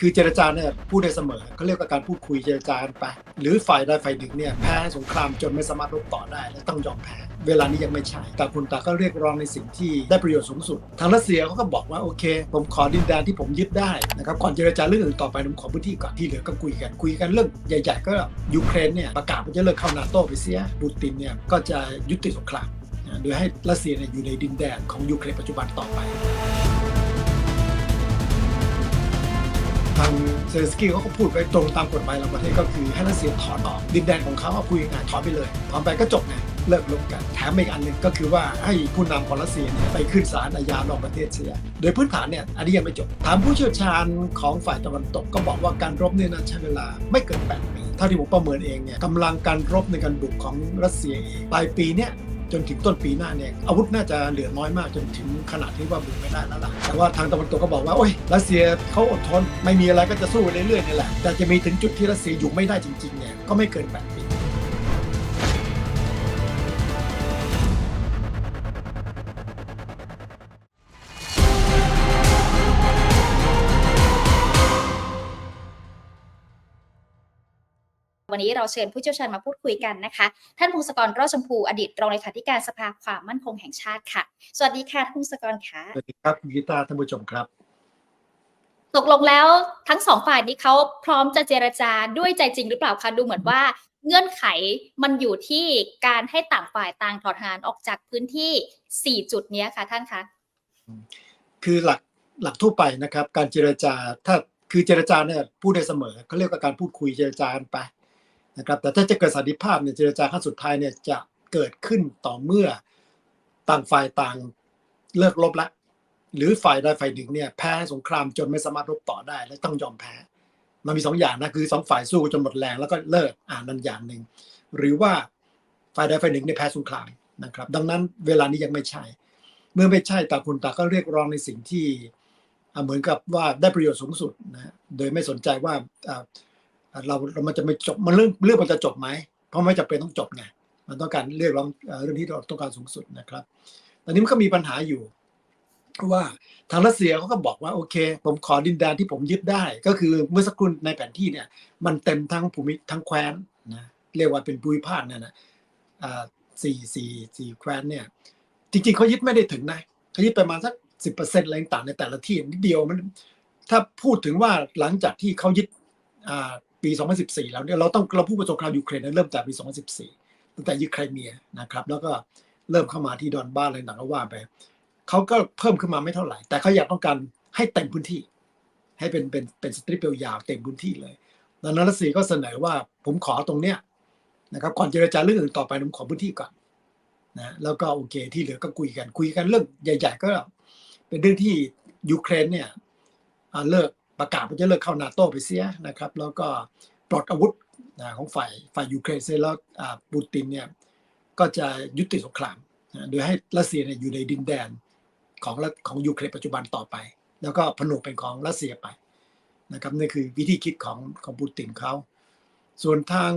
คือเจรจาเนี่ยพูดได้เสมอเขาเรียกว่าการพูดคุยเจรจากันไป หรือฝ่ายใดฝ่ายหนึ่งเนี่ยแพ้สงครามจนไม่สามารถรบต่อได้และต้องยอมแพ้ เวลานี้ยังไม่ใช่แต่างคนต่าก็เรียกร้องในสิ่งที่ได้ประโยชน์สูงสุด ทางรัสเซียเขาก็บอกว่าโอเค ผมขอดินแดนที่ผมยึดได้นะครับก่อนเจรจาเรื่องอื่นต่อไปผมขอพื้นที่ก่อนที่เหลือก็คุยกันคุยกันเรื่องใหญ่ ๆ ก็ยูเครนเนี่ยประกาศว่าจะเลิกเข้านาโต้ไปเสียปูตินเนี่ยก็จะยุติสงครามโดยให้รัสเซียเนี่ยอยู่ในดินแดนของยูเครนปัจจุบันต่อไป ทางเซเลสกี้เขาก็พูดไปตรงตามกฎหมายระหว่างประเทศก็คือให้รัสเซียถอนออกดินแดนของเขาเอาพูดง่ายถอนไปเลยถอนไปก็จบไงเลิกลบกันแถมอีกอันหนึ่งก็คือว่าให้ผู้นำของรัสเซียเนี่ยไปขึ้นศาลอาญานอกประเทศเสีย โดยพื้นฐานเนี่ยอันนี้ยังไม่จบ ถามผู้เชี่ยวชาญของฝ่ายตะวันตกก็บอกว่าการรบเนี่ยนะใช้เวลาไม่เกิน8ปี เท่าที่ผมประเมินเองเนี่ยกำลังการรบในการบุกของรัสเซียเองปลายปีเนี่ย จนถึงต้นปีหน้าเนี่ยอาวุธน่าจะเหลือน้อยมากจนถึงขนาดที่ว่าบุกไม่ได้แล้วล่ะแต่ว่าทางตะวันตกก็บอกว่าโอ้ยรัสเซียเขาอดทนไม่มีอะไรก็จะสู้ไปเรื่อยๆนี่แหละแต่จะมีถึงจุดที่รัสเซียอยู่ไม่ได้จริงๆเนี่ยก็ไม่เกินแป วันนี้เราเชิญผู้เชี่ยวชาญมาพูดคุยกันนะคะ ท่านพงศกรรอดชมพูอดีตรองเลขาธิการสภาความมั่นคงแห่งชาติค่ะ สวัสดีค่ะท่านพงศกรค่ะสวัสดีครับคุณกีตาร์ท่านผู้ชมครับ ตกลงแล้วทั้งสองฝ่ายนี้เขาพร้อมจะเจรจาด้วยใจจริงหรือเปล่าคะดูเหมือนว่าเงื่อนไขมันอยู่ที่การให้ต่างฝ่ายต่างถอนทหารออกจากพื้นที่ 4 จุดเนี้ยค่ะท่านคะคือหลักหลักทั่วไปนะครับ การเจรจาถ้าคือเจรจาเนี่ยพูดได้เสมอเขาเรียกว่าการพูดคุยเจรจากันไป นะครับแต่ถ้าจะเกิดสันติภาพเนี่ยเจรจาขั้นสุดท้ายเนี่ยจะเกิดขึ้นต่อเมื่อต่างฝ่ายต่างเลิกรบละหรือฝ่ายใดฝ่ายหนึ่งเนี่ยแพ้สงครามจนไม่สามารถรบต่อได้ และต้องยอมแพ้ มันมีสองอย่างนะคือสองฝ่ายสู้จนหมดแรงแล้วก็เลิกอ่านนั่นอย่างหนึ่งหรือว่าฝ่ายใดฝ่ายหนึ่งเนี่ยแพ้สงครามนะครับ ดังนั้นเวลานี้ยังไม่ใช่ เมื่อไม่ใช่ต่างคนต่างก็เรียกร้องในสิ่งที่เหมือนกับว่าได้ประโยชน์สูงสุดนะโดยไม่สนใจว่า เราเรามันจะไม่จบมันเรื่องเรื่องมันจะจบไหมเพราะไม่จำเป็นต้องจบไงมันต้องการเรียกร้องเอ่อเรื่องที่เราต้องการสูงสุดนะครับตอนนี้มันก็มีปัญหาอยู่ว่าทางรัสเซียเขาก็บอกว่าโอเค ผมขอดินแดนที่ผมยึดได้ ก็คือเมื่อสักครู่ในแผนที่เนี่ย มันเต็มทั้งภูมิทั้งแคว้นนะเรียกว่าเป็นภูมิภาคเนี่ยนะอ่าสี่สี่สี่แคว้นเนี่ย จริงๆเขายึดไม่ได้ถึงนะเขายึดประมาณสักสิบเปอร์เซ็นต์อะไรต่างในแต่ละที่นิดเดียวมัน ถ้าพูดถึงว่าหลังจากที่เขายึดอ่า ปี 2014 แล้วเนี่ยเราต้องเราพูดว่าสงครามยูเครนเนยเริ่มจากปี 2014 ตั้งแต่ยึดไครเมียนะครับ แล้วก็เริ่มเข้ามาที่ดอนบ้านอะไรต่างก็ว่าไปเขาก็เพิ่มขึ้นมาไม่เท่าไหร่ แต่เขาอยากต้องการให้เต็มพื้นที่ ให้เป็นเป็นเป็นสตริปยาวเต็มพื้นที่เลยดังนั้นรัสเซียก็เสนอว่าผมขอตรงเนี้ยนะครับก่อนเจรจาเรื่องอื่นต่อไปผมขอพื้นที่ก่อนนะแล้วก็โอเคที่เหลือก็คุยกันคุยกันเรื่องใหญ่ ๆ ก็เป็นเรื่องที่ยูเครนเนี่ยเลิก ประกาศว่าจะเลิกเข้านาโต้ไปเสียนะครับ แล้วก็ปลดอาวุธนะของฝ่ายฝ่ายยูเครนเสร็จแล้วปูตินเนี่ยก็จะยุติสงครามนะโดยให้รัสเซียเนี่ยอยู่ในดินแดนของของยูเครนปัจจุบันต่อไป แล้วก็ผนวกเป็นของรัสเซียไปนะครับนี่คือวิธีคิดของของปูตินเขาส่วนทาง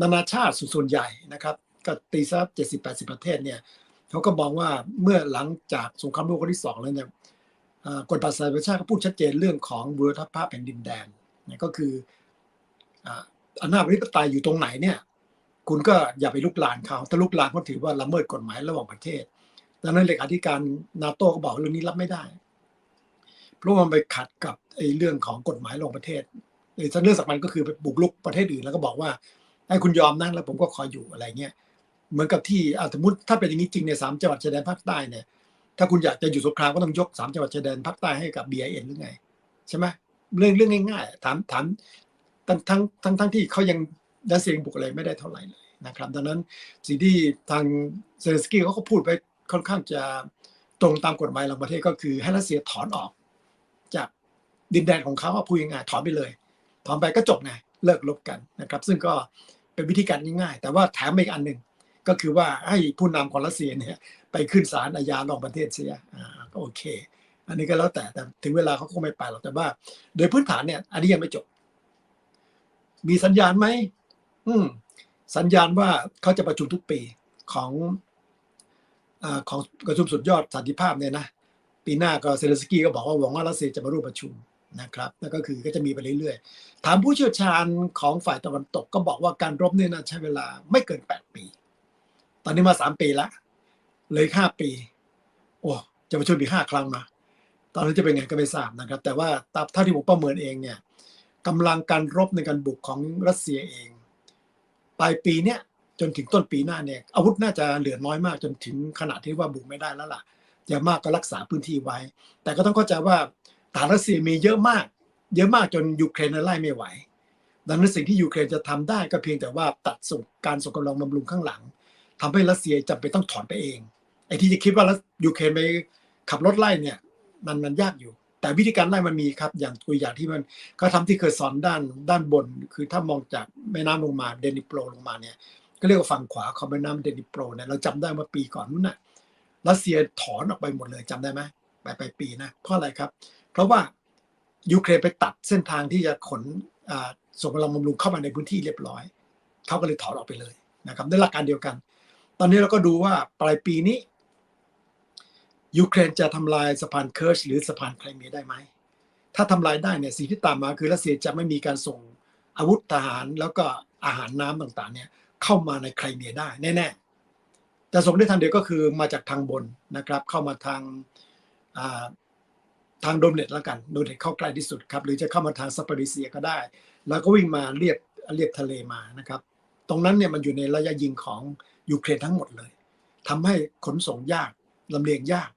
นานาชาติส่วนใหญ่นะครับก็ตีซับเจ็ดสิบแปดสิบประเทศเนี่ยเขาก็มองว่าเมื่อหลังจากสงครามโลกครั้งที่สองแล้วเนี่ย กฎบัตรสหประชาติก็พูดชัดเจนเรื่องของบูรณภาพแผ่นดินแดนนี่ก็คืออำนาจอธิปไตยอยู่ตรงไหนเนี่ยคุณก็อย่าไปลุกลานเขาถ้าลุกลานก็ถือว่าละเมิดกฎหมายระหว่างประเทศดังนั้นเลขาธิการนาโต้ก็บอกเรื่องนี้รับไม่ได้ เพราะมันไปขัดกับไอ้เรื่องของกฎหมายระหว่างประเทศไอ้เรื่องสำคัญก็คือไปบุกรุกประเทศอื่นแล้วก็บอกว่าให้คุณยอมนะแล้วผมก็คอยอยู่อะไรเงี้ยเหมือนกับที่สมมติถ้าเป็นอย่างนี้จริงในสามจังหวัดชายแดนภาคใต้เนี่ย ถ้าคุณอยากจะอยู่สงครามก็ต้องยกสามจังหวัดชายแดนภาคใต้ให้กับ BIN หรือไง ใช่ไหมเรื่องเรื่องง่ายๆถามถามทั้งทั้งทั้งทั้งที่เขายังดันเซียงบุกอะไรไม่ได้เท่าไหร่เลยนะครับดังนั้นสิ่งที่ทางเซเลนสกี้เขาก็พูดไปค่อนข้างจะตรงตามกฎหมายระหว่างประเทศก็คือให้รัสเซียถอนออก จากดินแดนของเขาว่าพูดง่ายๆถอนไปเลยถอนไปก็จบไงเลิกลบกันนะครับ ซึ่งก็เป็นวิธีการง่ายๆแต่ว่าแถมอีกอันหนึ่ง ก็คือว่าให้ผู้นำของรัสเซียเนี่ยไปขึ้นศาลอาญานอกประเทศเสียอ่าก็โอเค อันนี้ก็แล้วแต่แต่ถึงเวลาเขาคงไม่ไปหรอกแต่ว่า โดยพื้นฐานเนี่ย อันนี้ยังไม่จบ มีสัญญาณไหมอืมสัญญาณว่าเขาจะประชุมทุกปีของอของประชุมสุดยอดสันติภาพเนี่ยนะปีหน้าก็เซเลสกี้ก็บอกว่าหวังว่ารัสเซียจะมาร่วมประชุมนะครับนั่นก็คือก็จะมีไปเรื่อยๆ ถามผู้เชี่ยวชาญของฝ่ายตะวันตกก็บอกว่าการรบเนี่ยนะใช้เวลาไม่เกิน 8 ปี ตอนนี้มา3ปีล้วเลย5ปี โอ้จะมาช่วยอีกห้าครั้งนะตอนนั้นจะเป็นไงก็ไม่ทราบนะครับ แต่ว่าตามเท่าที่ผมประเมินเองเนี่ยกำลังการรบในการบุกของรัสเซียเอง ปลายปีเนี้ยจนถึงต้นปีหน้าเนี่ยอาวุธน่าจะเหลือน้อยมากจนถึงขนาดที่ว่าบุกไม่ได้แล้วล่ะอย่างมากก็รักษาพื้นที่ไว้ แต่ก็ต้องเข้าใจว่าฐานรัสเซียมีเยอะมาก เยอะมากจนยูเครนไล่ไม่ไหว ดังนั้นสิ่งที่ยูเครนจะทำได้ก็เพียงแต่ว่าตัดส่งการส่งกำลังบำรุงข้างหลัง ทำให้รัสเซียจำเป็นต้องถอนไปเองไอ้ที่จะคิดว่ายูเครนไปขับรถไล่เนี่ย มันมันยากอยู่ แต่วิธีการไล่มันมีครับ อย่างตัวอย่างที่มันเขาทำที่เคยสอนด้านด้านบน คือถ้ามองจากแม่น้ำลงมาเดนิโปรลงมาเนี่ยก็เรียกว่าฝั่งขวาของแม่น้ำเดนิโปรเนี่ยเราจำได้เมื่อปีก่อนนู้นน่ะรัสเซียถอนออกไปหมดเลยจำได้ไหมไปไปปีนะเพราะอะไรครับ เพราะว่ายูเครนไปตัดเส้นทางที่จะขนอ่าส่งกำลังบำรุงเข้ามาในพื้นที่เรียบร้อยเขาก็เลยถอนออกไปเลยนะครับด้วยหลักการเดียวกัน ตอนนี้เราก็ดูว่าปลายปีนี้ ยูเครนจะทำลายสะพานเคิร์ชหรือสะพานไครเมียได้ไหม ถ้าทำลายได้เนี่ยสิ่งที่ตามมาคือรัสเซียจะไม่มีการส่งอาวุธทหารแล้วก็อาหารน้ำต่างๆเนี่ยเข้ามาในไครเมียได้แน่ๆจะส่งได้ทางเดียวก็คือมาจากทางบนนะครับ เข้ามาทางทางโดมเนตแล้วกันโดมเนตเข้าใกล้ที่สุดครับ หรือจะเข้ามาทางซาปาริเซียก็ได้ แล้วก็วิ่งมาเรียบเรียบทะเลมานะครับ ตรงนั้นเนี่ยมันอยู่ในระยะยิงของ ยูเครนทั้งหมดเลยทำให้ขนส่งยากลำเลียงยาก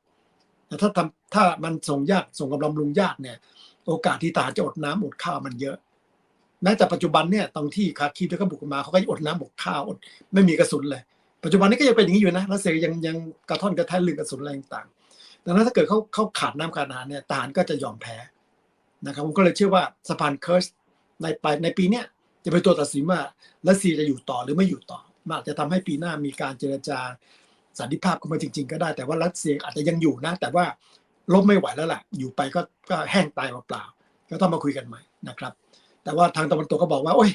แต่ถ้าทำถ้ามันส่งยากส่งกับลำลุงยากเนี่ย โอกาสที่ทหารจะอดน้ำอดข้าวมันเยอะแม้แต่ปัจจุบันเนี่ยตรงที่คาร์คีฟที่เขาบุกมาเขาก็อดน้ำอดข้าวอดไม่มีกระสุนเลย ปัจจุบันนี้ก็ยังเป็นอย่างนี้อยู่นะรัสเซียยังยังกระท่อนกระแท่นลืมกระสุนอะไรต่างๆดังนั้นถ้าเกิดเขาเขาขาดน้ำขาดอาหารเนี่ยทหารก็จะยอมแพ้นะครับผมก็เลยเชื่อว่าสะพานเคิร์ชในปลายในปีเนี้ยจะเป็นตัวตัดสินว่ารัสเซียจะอยู่ต่อหรือไม่อยู่ต่อ มันอาจจะทำให้ปีหน้ามีการเจรจาสันติภาพกันมาจริง ๆ ก็ได้ แต่ว่ารัสเซียอาจจะยังอยู่นะ แต่ว่าลบไม่ไหวแล้วแหละอยู่ไปก็ก็แห้งตายเปล่าๆก็ต้องมาคุยกันใหม่นะครับ แต่ว่าทางตะวันตกก็บอกว่า โอ้ย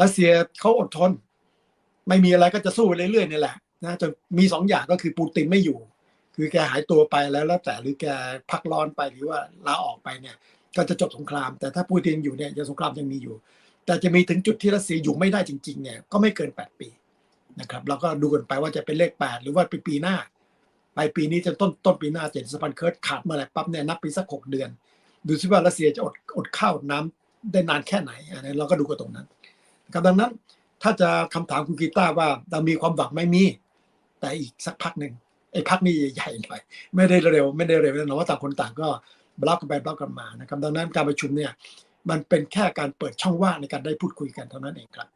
รัสเซียเขาอดทน ไม่มีอะไรก็จะสู้ไปเรื่อยๆนี่แหละนะจนมีสองอย่างก็คือปูตินไม่อยู่ คือแกหายตัวไปแล้วแล้วแต่หรือแกพักร้อนไปหรือว่าลาออกไปเนี่ย ก็จะจบสงคราม แต่ถ้าปูตินอยู่เนี่ยยังสงครามยังมีอยู่ แต่จะมีถึงจุดที่รัสเซียอยู่ไม่ได้จริงๆเนี่ยก็ไม่เกิน 8 ปี นะครับเราก็ดูกันไปว่าจะเป็นเลข 8 หรือว่าเป็นปีหน้าปลายปีนี้จนต้นต้นปีหน้าเจ็ดสะพานเคิร์ดขาดเมื่อไหร่ปั๊บเนี่ยนับปีสักหกเดือน ดูซิว่ารัสเซียจะอดอดข้าวน้ำได้นานแค่ไหนอันนี้เราก็ดูกันตรงนั้นครับดังนั้นถ้าจะคำถามคุณกีตาร์ว่าเรามีความหวังไม่มี แต่อีกสักพักหนึ่งไอ้พักนี้ใหญ่หน่อยไม่ได้เร็ว ไม่ได้เร็วแน่นอนว่าต่างคนต่างก็บล็อกกันไปบล็อกกันมานะครับดังนั้นการประชุมเนี่ยมันเป็นแค่การเปิดช่องว่างในการได้พูดคุยกันเท่านั้นเองครับ